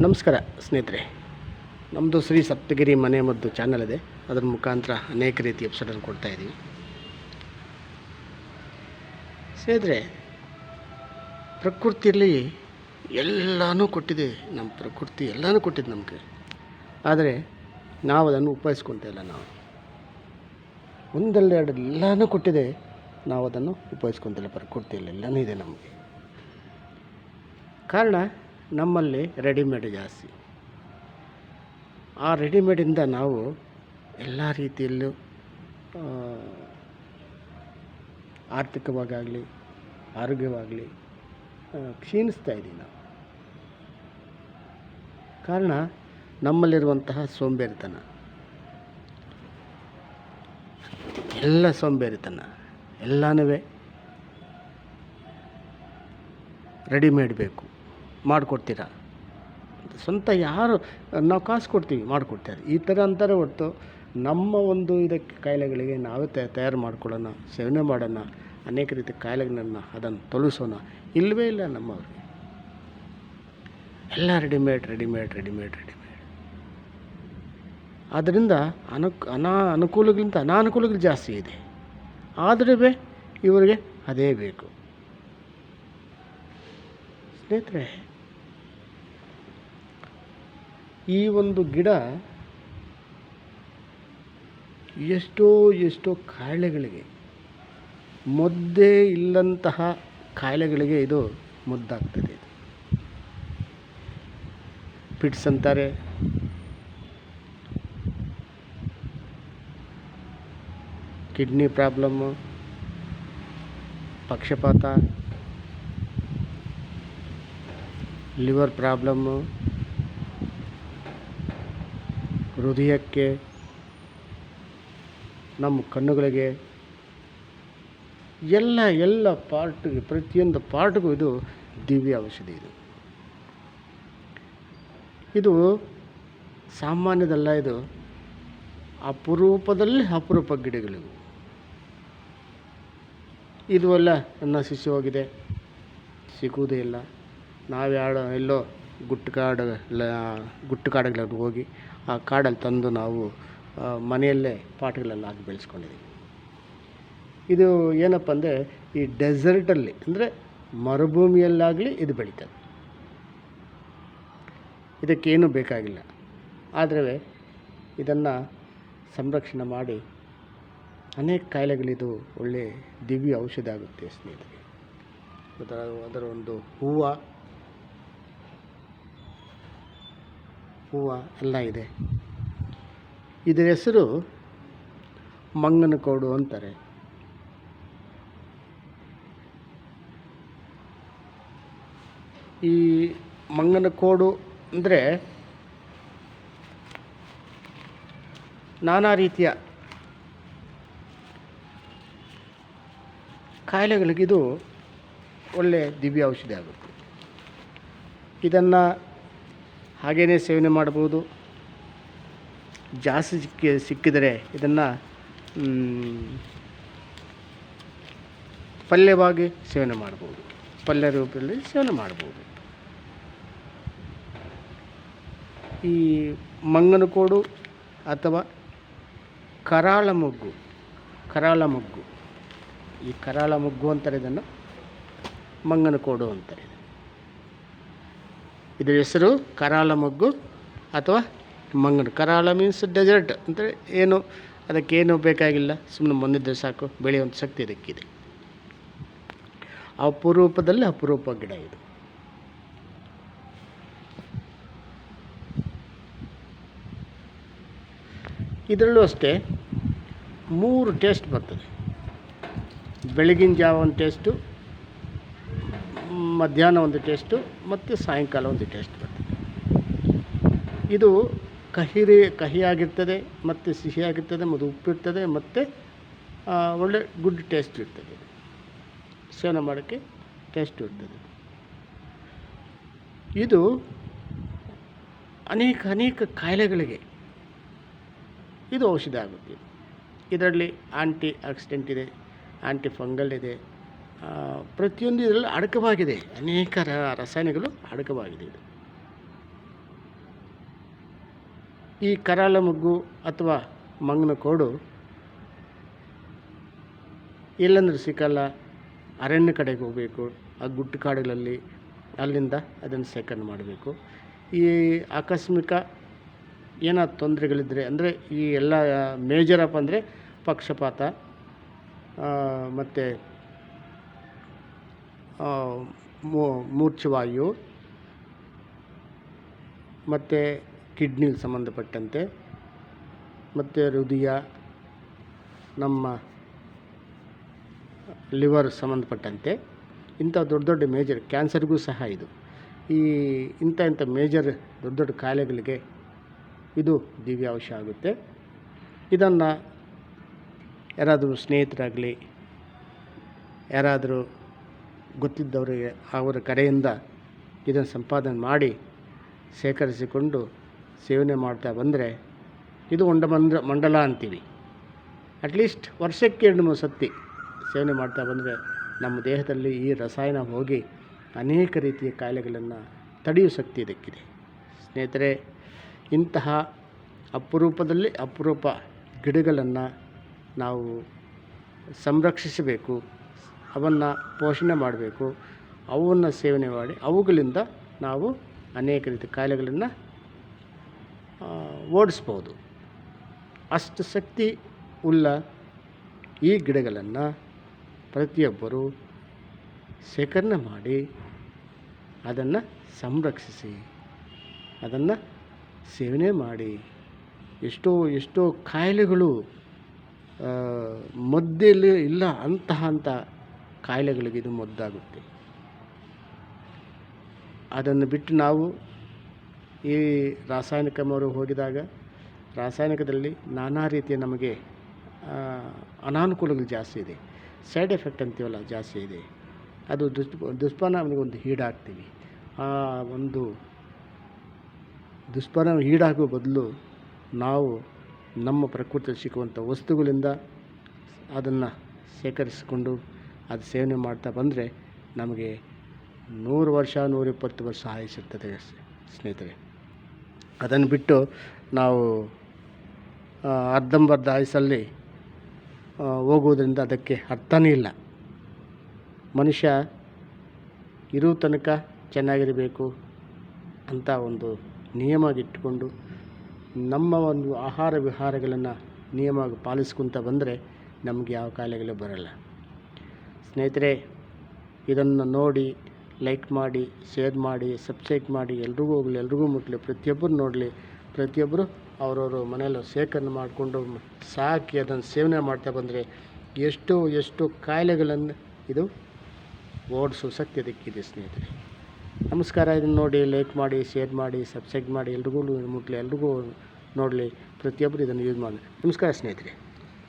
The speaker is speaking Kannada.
ನಮಸ್ಕಾರ ಸ್ನೇಹಿತರೆ. ನಮ್ಮದು ಶ್ರೀ ಸಪ್ತಗಿರಿ ಮನೆ ಮದ್ದು ಚಾನಲ್ ಇದೆ. ಅದರ ಮುಖಾಂತರ ಅನೇಕ ರೀತಿ ಎಪಿಸೋಡನ್ನು ಕೊಡ್ತಾ ಇದ್ದೀವಿ. ಸ್ನೇಹಿತರೆ, ಪ್ರಕೃತಿಯಲ್ಲಿ ಎಲ್ಲನೂ ಕೊಟ್ಟಿದೆ. ನಮ್ಮ ಪ್ರಕೃತಿ ಎಲ್ಲನೂ ಕೊಟ್ಟಿದೆ ನಮಗೆ. ಆದರೆ ನಾವು ಅದನ್ನು ಉಪಯೋಗಿಸ್ಕೊಳ್ತಾ ಇಲ್ಲ ನಾವು. ಒಂದೆರಡು ಎಲ್ಲನೂ ಕೊಟ್ಟಿದೆ. ನಾವು ಅದನ್ನು ಉಪಯೋಗಿಸ್ಕೊತಿಲ್ಲ ಪ್ರಕೃತಿಯಲ್ಲಿ ಎಲ್ಲನೂ ಇದೆ ನಮಗೆ. ಕಾರಣ ನಮ್ಮಲ್ಲಿ ರೆಡಿಮೇಡ್ ಜಾಸ್ತಿ. ಆ ರೆಡಿಮೇಡಿಂದ ನಾವು ಎಲ್ಲ ರೀತಿಯಲ್ಲೂ ಆರ್ಥಿಕವಾಗಲಿ ಆರೋಗ್ಯವಾಗಲಿ ಕ್ಷೀಣಿಸ್ತಾ ಇದ್ದೀವಿ ನಾವು. ಕಾರಣ ನಮ್ಮಲ್ಲಿರುವಂತಹ ಸೋಂಬೇರಿತನ. ಎಲ್ಲ ಸೋಂಬೇರಿತನ ಎಲ್ಲನೂ ರೆಡಿಮೇಡ್ ಬೇಕು. ಮಾಡಿಕೊಡ್ತೀರಾ? ಸ್ವಂತ ಯಾರು, ನಾವು ಕಾಸು ಕೊಡ್ತೀವಿ, ಮಾಡಿಕೊಡ್ತಾರೆ. ಈ ಥರ ಅಂತಾರೆ ಹೊರ್ತು ನಮ್ಮ ಒಂದು ಇದಕ್ಕೆ ಕಾಯಿಲೆಗಳಿಗೆ ನಾವೇ ತಯ- ತಯಾರು ಮಾಡ್ಕೊಳ್ಳೋಣ, ಸೇವನೆ ಮಾಡೋಣ, ಅನೇಕ ರೀತಿಯ ಕಾಯಿಲೆಗಳನ್ನು ಅದನ್ನು ತೊಲಿಸೋಣ. ಇಲ್ಲವೇ ಇಲ್ಲ ನಮ್ಮವ್ರಿಗೆ. ಎಲ್ಲ ರೆಡಿಮೇಡ್ ರೆಡಿಮೇಡ್ ರೆಡಿಮೇಡ್ ರೆಡಿಮೇಡ್. ಆದ್ದರಿಂದ ಅನುಕ್, ಅನಾ, ಅನುಕೂಲಗಳಿಂದ ಅನಾನುಕೂಲಗಳು ಜಾಸ್ತಿ ಇದೆ. ಆದರೂ ಇವರಿಗೆ ಅದೇ ಬೇಕು. ಸ್ನೇಹಿತರೆ, ಈ ಒಂದು ಗಿಡ ಎಷ್ಟೋ ಎಷ್ಟೋ ಕಾಯಿಲೆಗಳಿಗೆ, ಮದ್ದೇ ಇಲ್ಲಂತಹ ಕಾಯಿಲೆಗಳಿಗೆ ಇದು ಮುದ್ದಾಗ್ತದೆ. ಇದು ಪಿಟ್ಸ್ ಅಂತಾರೆ. ಕಿಡ್ನಿ ಪ್ರಾಬ್ಲಮ್ಮು, ಪಕ್ಷಪಾತ. ಲಿವರ್ ಪ್ರಾಬ್ಲಮ್ಮು ಹೃದಯಕ್ಕೆ, ನಮ್ಮ ಕಣ್ಣುಗಳಿಗೆ, ಎಲ್ಲ ಎಲ್ಲ ಪಾರ್ಟ್ಗೆ, ಪ್ರತಿಯೊಂದು ಪಾರ್ಟ್ಗೂ ಇದು ದಿವ್ಯ ಔಷಧಿ ಇದು. ಇದು ಸಾಮಾನ್ಯದಲ್ಲ ಇದು, ಅಪರೂಪದಲ್ಲಿ ಅಪರೂಪ ಗಿಡಗಳಿವು. ಇದು ಅಲ್ಲ, ನನ್ನ ಹೋಗಿದೆ, ಸಿಗುವುದೇ ಇಲ್ಲ. ನಾವ್ಯಾಡ ಎಲ್ಲೋ ಗುಟ್ಟು ಕಾಡು ಗುಟ್ಟು ಕಾಡುಗಳಲ್ಲಿ ಹೋಗಿ ಆ ಕಾಡಲ್ಲಿ ತಂದು ನಾವು ಮನೆಯಲ್ಲೇ ಪಾಟ್ಗಳಲ್ಲಿ ಹಾಕಿ ಬೆಳೆಸ್ಕೊಂಡಿದ್ದೀವಿ. ಇದು ಏನಪ್ಪ ಅಂದರೆ ಈ ಡೆಸರ್ಟಲ್ಲಿ, ಅಂದರೆ ಮರುಭೂಮಿಯಲ್ಲಾಗಲಿ ಇದು ಬೆಳೀತದೆ. ಇದಕ್ಕೇನು ಬೇಕಾಗಿಲ್ಲ. ಆದರೆ ಇದನ್ನು ಸಂರಕ್ಷಣೆ ಮಾಡಿ ಅನೇಕ ಕಾಯಿಲೆಗಳಿದು ಒಳ್ಳೆ ದಿವ್ಯ ಔಷಧ ಆಗುತ್ತೆ ಸ್ನೇಹಿತರೆ. ಅದರ ಅದರ ಒಂದು ಹೂವು ಹೂವು ಎಲ್ಲ ಇದೆ. ಇದರ ಹೆಸರು ಮಂಗನ ಕೋಡು ಅಂತಾರೆ. ಈ ಮಂಗನ ಕೋಡು ಅಂದರೆ ನಾನಾ ರೀತಿಯ ಕಾಯಿಲೆಗಳಿಗಿದು ಒಳ್ಳೆಯ ದಿವ್ಯ ಔಷಧಿ ಆಗುತ್ತೆ. ಇದನ್ನು ಹಾಗೇ ಸೇವನೆ ಮಾಡ್ಬೋದು ಜಾಸ್ತಿ ಸಿಕ್ಕಿ, ಸಿಕ್ಕಿದರೆ ಇದನ್ನು ಪಲ್ಯವಾಗಿ ಸೇವನೆ ಮಾಡ್ಬೋದು ಪಲ್ಯ ರೂಪದಲ್ಲಿ ಸೇವನೆ ಮಾಡ್ಬೋದು ಈ ಮಂಗನಕೋಡು ಅಥವಾ ಕರಾಳ ಮೊಗ್ಗು ಕರಾಳ ಮೊಗ್ಗು. ಈ ಕರಾಳ ಮೊಗ್ಗು ಅಂತಾರೆ ಇದನ್ನು ಮಂಗನಕೋಡು ಅಂತಾರೆ ಇದರ ಹೆಸರು ಕರಾಳ ಮೊಗ್ಗು ಅಥವಾ ಮಂಗನ. ಕರಾಳ ಮೀನ್ಸ್ ಡೆಸರ್ಟ್ ಅಂದರೆ ಏನು ಅದಕ್ಕೇನು ಬೇಕಾಗಿಲ್ಲ. ಸುಮ್ಮನೆ ಬಂದಿದ್ದರೆ ಸಾಕು ಬೆಳೆಯುವಂಥ ಶಕ್ತಿ ಇದಕ್ಕಿದೆ. ಅಪರೂಪದಲ್ಲಿ ಅಪರೂಪ ಗಿಡ ಇದು. ಇದರಲ್ಲೂ ಅಷ್ಟೇ, ಮೂರು ಟೇಸ್ಟ್ ಬರ್ತದೆ. ಬೆಳಗಿನ ಜಾವ ಒಂದು ಟೇಸ್ಟು ಮಧ್ಯಾಹ್ನ ಒಂದು ಟೇಸ್ಟು, ಮತ್ತು ಸಾಯಂಕಾಲ ಒಂದು ಟೇಸ್ಟ್ ಬರ್ತದೆ. ಇದು ಕಹಿ ಕಹಿಯಾಗಿರ್ತದೆ, ಮತ್ತು ಸಿಹಿಯಾಗಿರ್ತದೆ, ಮತ್ತು ಉಪ್ಪಿರ್ತದೆ, ಮತ್ತು ಒಳ್ಳೆ ಗುಡ್ ಟೇಸ್ಟ್ ಇರ್ತದೆ. ಸೇವನೆ ಮಾಡೋಕ್ಕೆ ಟೇಸ್ಟ್ ಇರ್ತದೆ. ಇದು ಅನೇಕ ಅನೇಕ ಕಾಯಿಲೆಗಳಿಗೆ ಇದು ಔಷಧ ಆಗುತ್ತೆ. ಇದರಲ್ಲಿ ಆಂಟಿ ಆಕ್ಸಿಡೆಂಟ್ ಇದೆ ಆ್ಯಂಟಿ ಫಂಗಲ್ ಇದೆ ಪ್ರತಿಯೊಂದು ಇದರಲ್ಲಿ ಅಡಕವಾಗಿದೆ. ಅನೇಕ ರಸಾಯನಗಳು ಅಡಕವಾಗಿದೆ ಇದು. ಈ ಕರಾಲ ಮಗ್ಗು ಅಥವಾ ಮಂಗನ ಕೋಡು ಎಲ್ಲಂದ್ರೆ ಸಿಕ್ಕಲ್ಲ, ಅರಣ್ಯ ಕಡೆಗೆ ಹೋಗಬೇಕು, ಆ ಗುಟ್ಟು ಕಾಡುಗಳಲ್ಲಿ ಅಲ್ಲಿಂದ ಅದನ್ನು ಸೇಕರಣೆ ಮಾಡಬೇಕು. ಈ ಆಕಸ್ಮಿಕ ಏನಾದ್ರು ತೊಂದರೆಗಳಿದ್ದರೆ ಅಂದರೆ ಈ ಎಲ್ಲ ಮೇಜರ್ ಅಪ್ ಅಂದರೆ ಪಕ್ಷಪಾತ ಮತ್ತು ಮೂರ್ಛವಾಯು ಮತ್ತು ಕಿಡ್ನಿಗೆ ಸಂಬಂಧಪಟ್ಟಂತೆ, ಮತ್ತು ಹೃದಯ, ನಮ್ಮ ಲಿವರ್ ಸಂಬಂಧಪಟ್ಟಂತೆ, ಇಂಥ ದೊಡ್ಡ ದೊಡ್ಡ ಮೇಜರ್ ಕ್ಯಾನ್ಸರ್ಗೂ ಸಹ ಇದು. ಈ ಇಂಥ ಇಂಥ ಮೇಜರ್ ದೊಡ್ಡ ದೊಡ್ಡ ಕಾಯಿಲೆಗಳಿಗೆ ಇದು ದಿವ್ಯಾವಶ ಆಗುತ್ತೆ. ಇದನ್ನು ಯಾರಾದರೂ ಸ್ನೇಹಿತರಾಗಲಿ, ಯಾರಾದರೂ ಗೊತ್ತಿದ್ದವರಿಗೆ ಅವರ ಕಡೆಯಿಂದ ಇದನ್ನು ಸಂಪಾದನೆ ಮಾಡಿ ಶೇಖರಿಸಿಕೊಂಡು ಸೇವನೆ ಮಾಡ್ತಾ ಬಂದರೆ ಇದು ಒಂಡ ಮಂಡ ಮಂಡಲ ಅಂತೀವಿ. ಅಟ್ಲೀಸ್ಟ್ ವರ್ಷಕ್ಕೆ ಎರಡು ಮೂರು ಸತಿ ಸೇವನೆ ಮಾಡ್ತಾ ಬಂದರೆ ನಮ್ಮ ದೇಹದಲ್ಲಿ ಈ ರಸಾಯನ ಹೋಗಿ ಅನೇಕ ರೀತಿಯ ಕಾಯಿಲೆಗಳನ್ನು ತಡೆಯುವ ಶಕ್ತಿ ಇದಕ್ಕಿದೆ. ಸ್ನೇಹಿತರೆ, ಇಂತಹ ಅಪರೂಪದಲ್ಲಿ ಅಪರೂಪ ಗಿಡಗಳನ್ನು ನಾವು ಸಂರಕ್ಷಿಸಬೇಕು. ಅವನ್ನು ಪೋಷಣೆ ಮಾಡಬೇಕು. ಅವನ್ನು ಸೇವನೆ ಮಾಡಿ, ಅವುಗಳಿಂದ ನಾವು ಅನೇಕ ರೀತಿಯ ಕಾಯಿಲೆಗಳನ್ನು ಓಡಿಸ್ಬೋದು. ಅಷ್ಟು ಶಕ್ತಿ ಉಳ್ಳ ಈ ಗಿಡಗಳನ್ನು ಪ್ರತಿಯೊಬ್ಬರು ಶೇಖರಣೆ ಮಾಡಿ, ಅದನ್ನು ಸಂರಕ್ಷಿಸಿ, ಅದನ್ನು ಸೇವನೆ ಮಾಡಿ. ಎಷ್ಟೋ ಎಷ್ಟೋ ಕಾಯಿಲೆಗಳು ಮದ್ದಲ್ಲಿ ಇಲ್ಲ, ಅಂತಹ ಅಂಥ ಕಾಯಿಲೆಗಳಿಗೆ ಇದು ಮದ್ದಾಗುತ್ತೆ. ಅದನ್ನು ಬಿಟ್ಟು ನಾವು ಈ ರಾಸಾಯನಿಕ ಮೊರೆ ಹೋಗಿದಾಗ ರಾಸಾಯನಿಕದಲ್ಲಿ ನಾನಾ ರೀತಿಯ ನಮಗೆ ಅನಾನುಕೂಲಗಳು ಜಾಸ್ತಿ ಇದೆ. ಸೈಡ್ ಎಫೆಕ್ಟ್ ಅಂತೀವಲ್ಲ, ಜಾಸ್ತಿ ಇದೆ. ಅದು ದುಷ್ ದುಷ್ಪರಿಣಾಮಗೆ ಒಂದು ಈಡಾಗ್ತೀವಿ ಆ ಒಂದು ದುಷ್ಪರಿಣಾಮ ಈಡಾಗುವ ಬದಲು ನಾವು ನಮ್ಮ ಪ್ರಕೃತಿಯಲ್ಲಿ ಸಿಕ್ಕುವಂಥ ವಸ್ತುಗಳಿಂದ ಅದನ್ನು ಶೇಖರಿಸಿಕೊಂಡು ಅದು ಸೇವನೆ ಮಾಡ್ತಾ ಬಂದರೆ ನಮಗೆ ನೂರು ವರ್ಷ, ನೂರಿಪ್ಪತ್ತು ವರ್ಷ ಆಯುಸ್ಸಿರ್ತದೆ ಸ್ನೇಹಿತರೆ. ಅದನ್ನು ಬಿಟ್ಟು ನಾವು ಅರ್ಧಂಬರ್ಧ ಆಯಸ್ಸಲ್ಲಿ ಹೋಗುವುದರಿಂದ ಅದಕ್ಕೆ ಅರ್ಥನೇ ಇಲ್ಲ. ಮನುಷ್ಯ ಇರೋ ತನಕ ಚೆನ್ನಾಗಿರಬೇಕು ಅಂತ ಒಂದು ನಿಯಮವಾಗಿಟ್ಟುಕೊಂಡು ನಮ್ಮ ಒಂದು ಆಹಾರ ವಿಹಾರಗಳನ್ನು ನಿಯಮವಾಗಿ ಪಾಲಿಸ್ಕೊತ ಬಂದರೆ ನಮಗೆ ಯಾವ ಕಾಯಿಲೆಗಳು ಬರಲ್ಲ. ಸ್ನೇಹಿತರೆ, ಇದನ್ನು ನೋಡಿ ಲೈಕ್ ಮಾಡಿ ಶೇರ್ ಮಾಡಿ ಸಬ್ಸ್ಕ್ರೈಬ್ ಮಾಡಿ, ಎಲ್ರಿಗೂ ಹೋಗಲಿ, ಎಲ್ರಿಗೂ ಮುಟ್ಟಲಿ ಪ್ರತಿಯೊಬ್ಬರು ನೋಡಲಿ, ಪ್ರತಿಯೊಬ್ಬರು ಅವರವರು ಮನೆಯಲ್ಲೂ ಶೇಖರಣೆ ಮಾಡಿಕೊಂಡು ಸಾಕಿ ಅದನ್ನು ಸೇವನೆ ಮಾಡ್ತಾ ಬಂದರೆ ಎಷ್ಟು ಎಷ್ಟು ಕಾಯಿಲೆಗಳನ್ನು ಇದು ಓಡಿಸೋ ಶಕ್ತಿ ಅದಕ್ಕಿದೆ ಸ್ನೇಹಿತರೆ. ನಮಸ್ಕಾರ, ಇದನ್ನು ನೋಡಿ ಲೈಕ್ ಮಾಡಿ ಶೇರ್ ಮಾಡಿ ಸಬ್ಸ್ಕ್ರೈಬ್ ಮಾಡಿ, ಎಲ್ರಿಗೂ ಮುಟ್ಟಲಿ ಎಲ್ರಿಗೂ ನೋಡಲಿ, ಪ್ರತಿಯೊಬ್ಬರು ಇದನ್ನು ಯೂಸ್ ಮಾಡಿ. ನಮಸ್ಕಾರ ಸ್ನೇಹಿತರೆ.